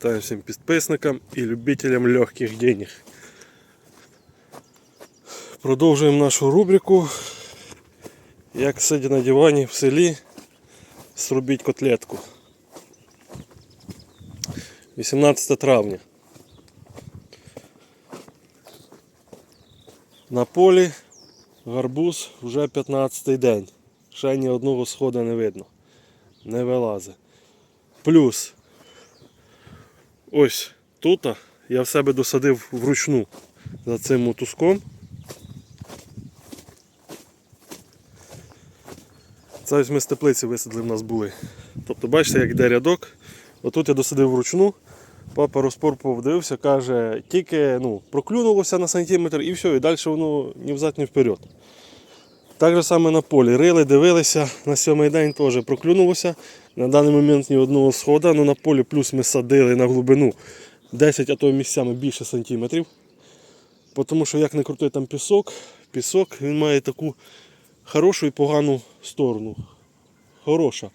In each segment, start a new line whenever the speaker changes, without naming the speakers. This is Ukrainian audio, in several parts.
Вітаю всім підписникам і любителям легких денег. Продовжуємо нашу рубрику. Як сидя на дивані в селі зробити котлетку. 18 травня. На полі гарбуз вже 15 день. Ще ні одного сходу не видно. Не вилазить. Плюс ось тут я в себе досадив вручну за цим мотузком. Це ось ми з теплиці висадили в нас були. Тобто бачите, як йде рядок. Отут я досадив вручну. Папа розпорпав, дивився, каже, тільки ну, проклюнулося на сантиметр і все, і далі воно ні взад, ні вперед. Так же саме на полі. Рили, дивилися, на сьомий день теж проклюнулося. На даний момент ні одного схода, ну на полі плюс ми садили на глибину 10, а то місцями більше сантиметрів. Тому що як не крути там пісок, пісок він має таку хорошу і погану сторону. Хороша.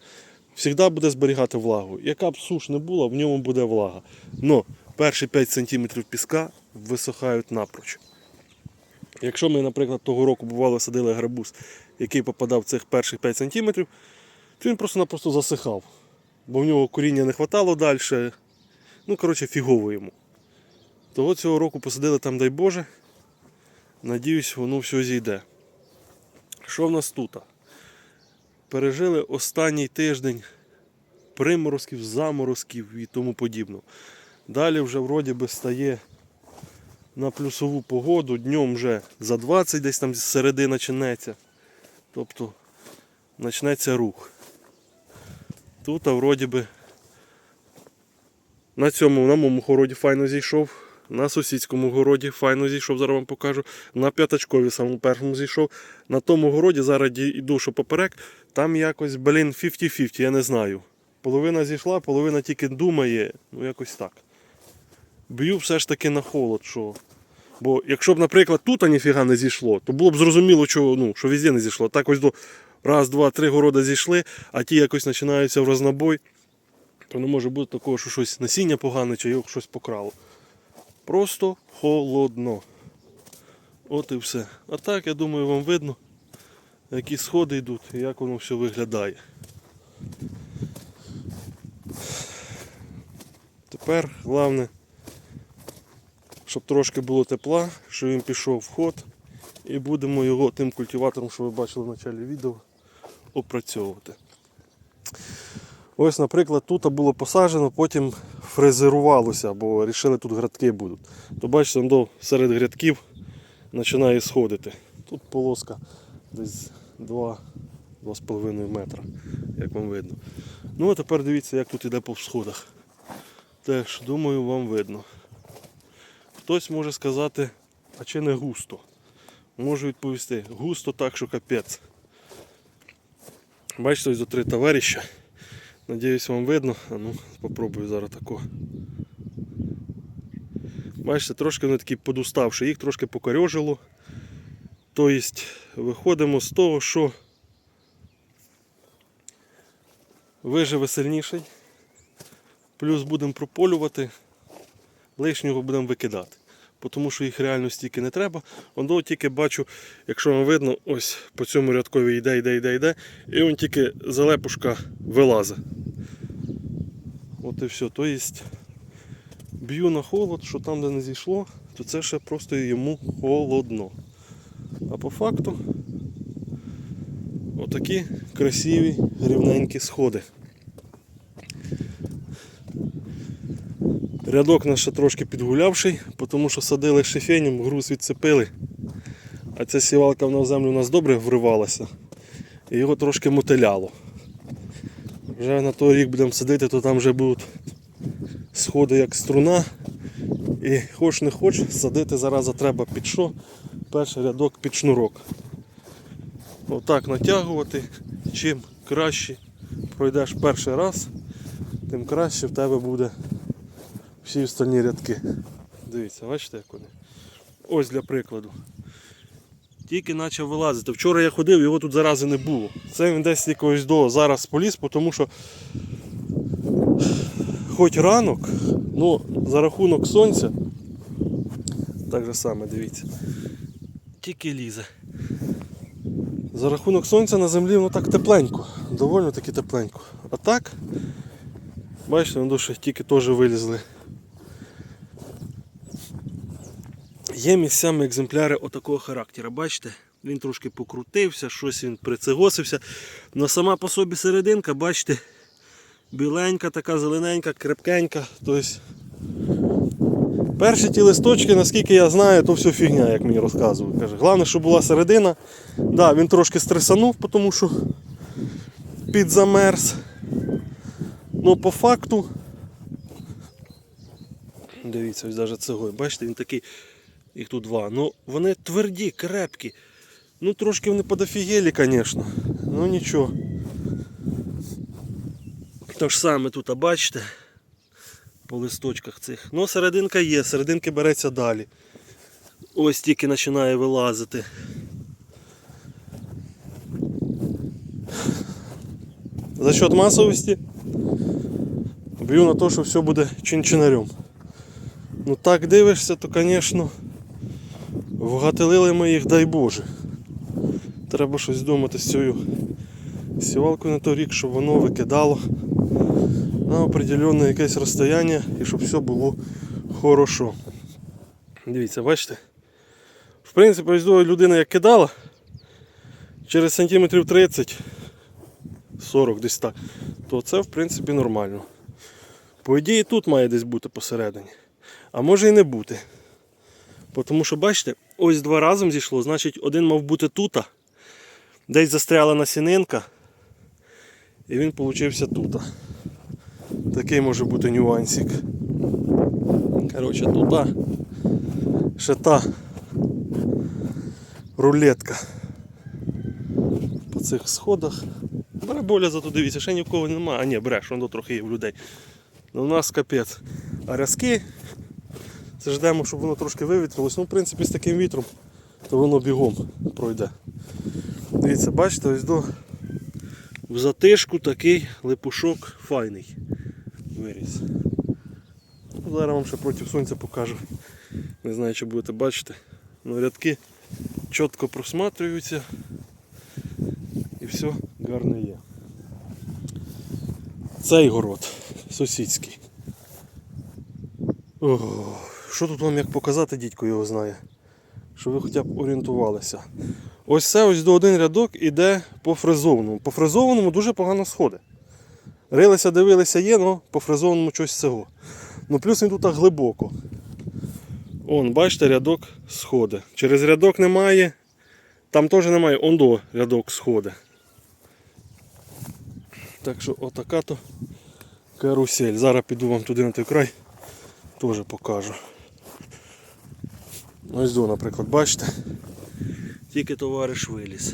Завжди буде зберігати влагу. Яка б суш не була, в ньому буде влага. Но перші 5 см піска висохають напроч. Якщо ми, наприклад, того року бувало садили грабуз, який попадав в цих перших 5 см, то він просто-напросто засихав. Бо в нього коріння не хватало далі. Ну, коротше, фігово йому. Того цього року посадили там, дай Боже. Надіюсь, воно все зійде. Що в нас тут? Пережили останній тиждень приморозків, заморозків і тому подібне. Далі вже вроді би стає на плюсову погоду, днем вже за 20 десь там з середи почнеться. Тобто почнеться рух. Тут а вроді би на цьому на моєму городі файно зійшов. На сусідському городі файно зійшов, зараз вам покажу. На п'ятачкові самому першому зійшов. На тому городі зараз йду, що поперек, там якось, блін, 50-50, я не знаю. Половина зійшла, половина тільки думає, ну якось так. Б'ю все ж таки на холод, що. Бо якщо б, наприклад, тут ніфіга не зійшло, то було б зрозуміло, що, ну, що везде не зійшло. Так ось до раз, два, три городи зійшли, а ті якось починаються в рознобой, то не може бути такого, що щось насіння погане чи його щось покрало. Просто холодно. От і все. А так, я думаю, вам видно, які сходи йдуть і як воно все виглядає. Тепер головне, щоб трошки було тепла, щоб він пішов в ход. І будемо його тим культиватором, що ви бачили в початку відео, опрацьовувати. Ось, наприклад, тут було посаджено, потім фрезерувалося, бо вирішили тут грядки будуть. То бачите, до серед грядків починає сходити. Тут полоска десь 2-2,5 метра, як вам видно. Ну а тепер дивіться, як тут іде по сходах. Теж, думаю, вам видно. Хтось може сказати, а чи не густо? Можу відповісти, густо так, що капець. Бачите, ось до три товариша. Надіюсь, вам видно. А ну, попробую зараз тако. Бачите, трошки вони такі подуставши, їх трошки покорьожило. Тобто виходимо з того, що виживе сильніший. Плюс будемо прополювати, лишнього будемо викидати. Тому що їх реально стільки не треба. Воно тільки бачу, якщо вам видно, ось по цьому рядкові йде, йде, йде, йде, і він тільки залепушка вилазить. От і все. Тобто б'ю на холод, що там, де не зійшло, то це ще просто йому холодно. А по факту отакі красиві рівненькі сходи. Рядок наш ще трошки підгулявший, тому що садили шифенем, груз відцепили. А ця сівалка в землю у нас добре вривалася. І його трошки мотиляло. Вже на той рік будемо садити, то там вже будуть сходи як струна. І хоч не хоч, садити зараза треба під що? Перший рядок під шнурок. Отак натягувати. Чим краще пройдеш перший раз, тим краще в тебе буде всі остальні рядки. Дивіться, бачите, як вони. Ось для прикладу. Тільки почав вилазити. Вчора я ходив, його тут зарази не було. Це він десь якогось до зараз поліз, тому що хоч ранок, Ну, за рахунок сонця, так же саме, дивіться. Тільки лізе. За рахунок сонця на землі воно так тепленько. Доволі таки тепленько. А так, бачите, воно ще тільки теж вилізли. Є місцями екземпляри отакого характеру. Бачите, він трошки покрутився, щось він прицегосився. Но сама по собі серединка, бачите, біленька, така зелененька, крепкенька. Тобто, перші ті листочки, наскільки я знаю, то все фігня, як мені розказують. Каже, головне, щоб була середина. Да, він трошки стресанув, тому що підзамерз. Ну, по факту. Дивіться, ось навіть цього. Бачите, він такий, їх тут два. Ну, вони тверді, крепкі. Ну, трошки вони подофігелі, звісно. Ну нічого. То ж саме тут, а бачите, по листочках цих. Ну, серединка є, серединки береться далі. Ось тільки починає вилазити. За счет масовості б'ю на те, що все буде чин-чинарем. Ну так дивишся, то звісно, вгатилили ми їх, дай Боже. Треба щось думати з цією сівалкою на той рік, щоб воно викидало на определенне якесь розстояння і щоб все було хорошо. Дивіться, бачите? В принципі, ось до людина як кидала, через сантиметрів 30 40 десь так, то це в принципі нормально. По ідеї тут має десь бути посередині. А може і не бути. Тому що, бачите, ось два разом зійшло, значить один мав бути тут, десь застряла насінинка, і він получився тут. Такий може бути нюансик. Коротше, тут ще та рулетка по цих сходах. Бере боля зато дивіться, ще ні в кого немає. А ні, бере, що воно трохи є в людей. Ну у нас капець. А рязки, це ждемо, щоб воно трошки вивітрилось. Ну, в принципі, з таким вітром, то воно бігом пройде. Дивіться, бачите, ось до в затишку такий липушок файний виріс. Ну, Зараз вам ще проти сонця покажу. Не знаю, чи будете бачити. Ну, рядки чітко просматрюються і все гарне є. Цей город сусідський. Ого, що тут вам як показати, дідько його знає. Щоб ви хоча б орієнтувалися. Ось це ось до один рядок іде по фрезованому. По фрезованому дуже погано сходить. Рилися, дивилися є, але по фрезованому щось цього. Ну плюс він тут так глибоко. Он, бачите, рядок сходить. Через рядок немає. Там теж немає, он до рядок сходить. Так що отака то карусель. Зараз піду вам туди на той край, теж покажу. Ось до, наприклад, бачите? Тільки товариш виліз.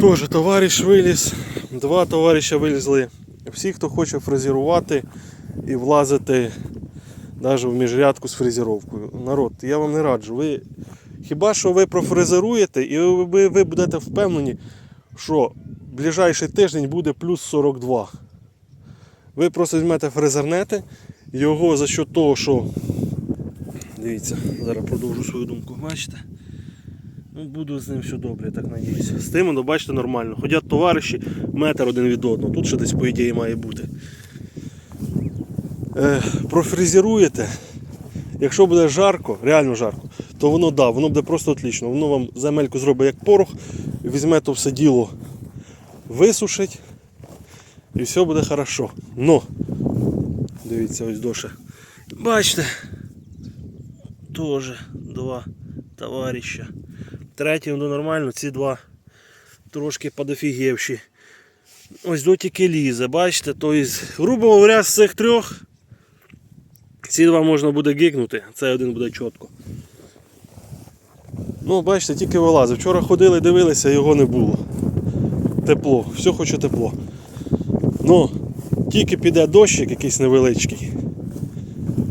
Теж товариш виліз, два товариша вилізли. Всі, хто хоче фрезерувати і влазити навіть в міжрядку з фрезеровкою. Народ, я вам не раджу. Ви, хіба що ви профрезеруєте і ви, ви, будете впевнені, що ближайший тиждень буде плюс 42. Ви просто візьмете фрезернете, його за що того, що. Дивіться, зараз продовжу свою думку, бачите? Ну, буду з ним все добре, так надіюся. З тим, воно, бачите, нормально. Ходять товариші метр один від одного. Тут ще десь, по ідеї, має бути. Е, профрезеруєте. Якщо буде жарко, реально жарко, то воно да, воно буде просто отлично. Воно вам земельку зробить як порох, візьме то все діло, висушить і все буде хорошо. Но, дивіться, ось доше. Бачите, теж два товариша. Третій воно нормально, ці два трошки подофігівші. Ось до тільки лізе, бачите, тобто, грубо говоря, з цих трьох ці два можна буде гікнути, цей один буде чітко. Ну, бачите, тільки вилазив. Вчора ходили, дивилися, його не було. Тепло, все хоче тепло. Ну, тільки піде дощик якийсь невеличкий.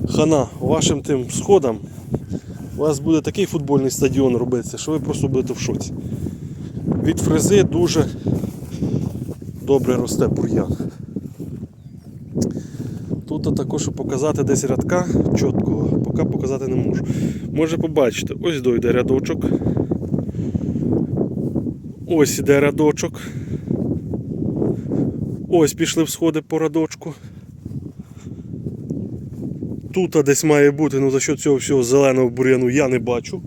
Хана, вашим тим сходам у вас буде такий футбольний стадіон робитися, що ви просто будете в шоці. Від фрези дуже добре росте бур'ян. Тут також показати десь рядка чіткого, поки показати не можу. Може побачите, ось дойде рядочок. Ось іде рядочок. Ось пішли всходи по рядочку. Тут десь має бути, ну за що цього всього зеленого бур'яну я не бачу.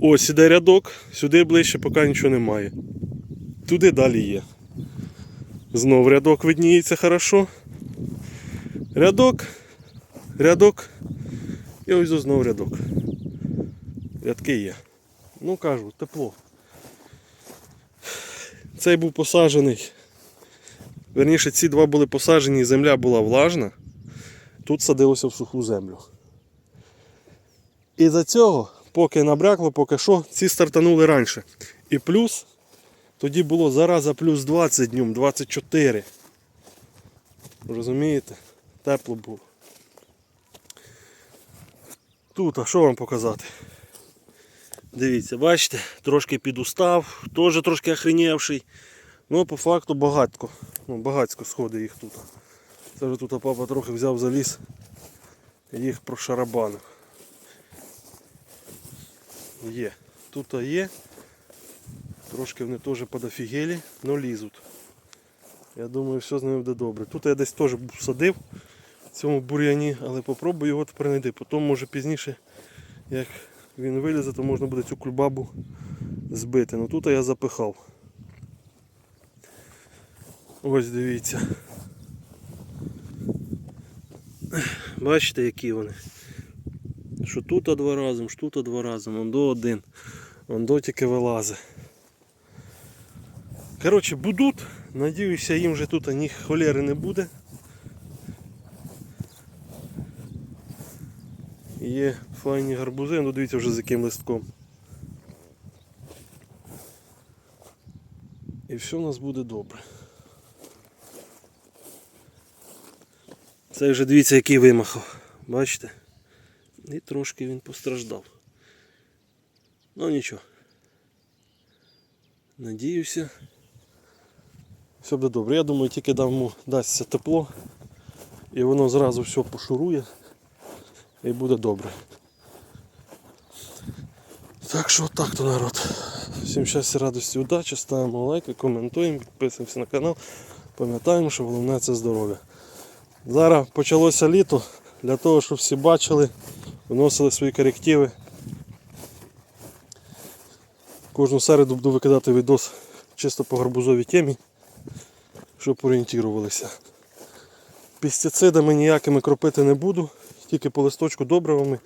Ось іде рядок, сюди ближче, поки нічого немає. Туди далі є. Знов рядок видніється хорошо. Рядок, рядок. І ось знов рядок. Рядки є. Ну кажу, тепло. Цей був посаджений. Верніше, ці два були посаджені, земля була влажна. Тут садилося в суху землю. І за цього, поки набрякло, поки що, ці стартанули раніше. І плюс, тоді було зараза плюс 20 днем, 24. Розумієте? Тепло було. Тут, а що вам показати? Дивіться, бачите, трошки підустав, теж трошки охренівший. Ну, по факту багатько. Ну, багатько сходить їх тут. Це вже тут папа трохи взяв заліз і їх прошарабанив. Є. Тут є. Трошки вони теж подофігелі, але лізуть. Я думаю, все з ними буде добре. Тут я десь теж садив в цьому бур'яні, але попробую його тепер знайти. Потім може пізніше, як він вилізе, то можна буде цю кульбабу збити. Ну тут я запихав. Ось дивіться. Бачите, які вони. Що тут два разом, що тут два разом, он до один. Он до тільки вилазить. Коротше, будуть. Надіюся, їм вже тут ні холери не буде. Є файні гарбузи, ну дивіться вже з яким листком. І все у нас буде добре. Це вже дивіться, який вимахав. Бачите? І трошки він постраждав. Ну нічого. Надіюся. Все буде добре. Я думаю, тільки дамо дасться тепло і воно зразу все пошурує і буде добре. Так що так то народ. Всім щастя, радості, удачі, ставимо лайки, коментуємо, підписуємося на канал. Пам'ятаємо, що головне це здоров'я. Зараз почалося літо, для того, щоб всі бачили, вносили свої корективи. Кожну середу буду викидати відос чисто по гарбузовій темі, щоб орієнтувалися. Пестицидами ніякими кропити не буду, тільки по листочку добривами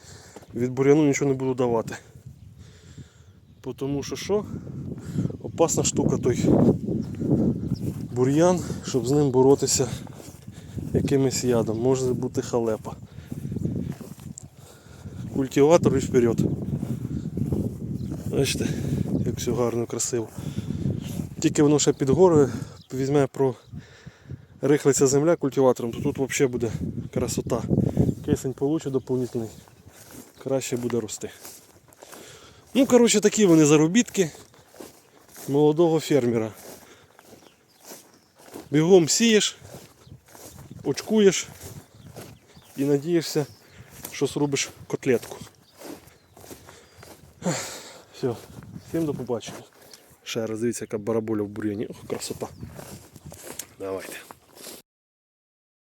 від бур'яну нічого не буду давати. Тому що що? Опасна штука той бур'ян, щоб з ним боротися якимось ядом. Може бути халепа. Культиватор і вперед. Бачите, як все гарно, красиво. Тільки воно ще під горою візьме про рихлиться земля культиватором, то тут взагалі буде красота. Кисень получу доповнительний, краще буде рости. Ну, коротше, такі вони заробітки молодого фермера. Бігом сієш, очкуєш і надієшся, що зробиш котлетку. Все, всім до побачення. Ще раз дивіться, яка бараболя в бур'яні. Ох, красота. Давайте.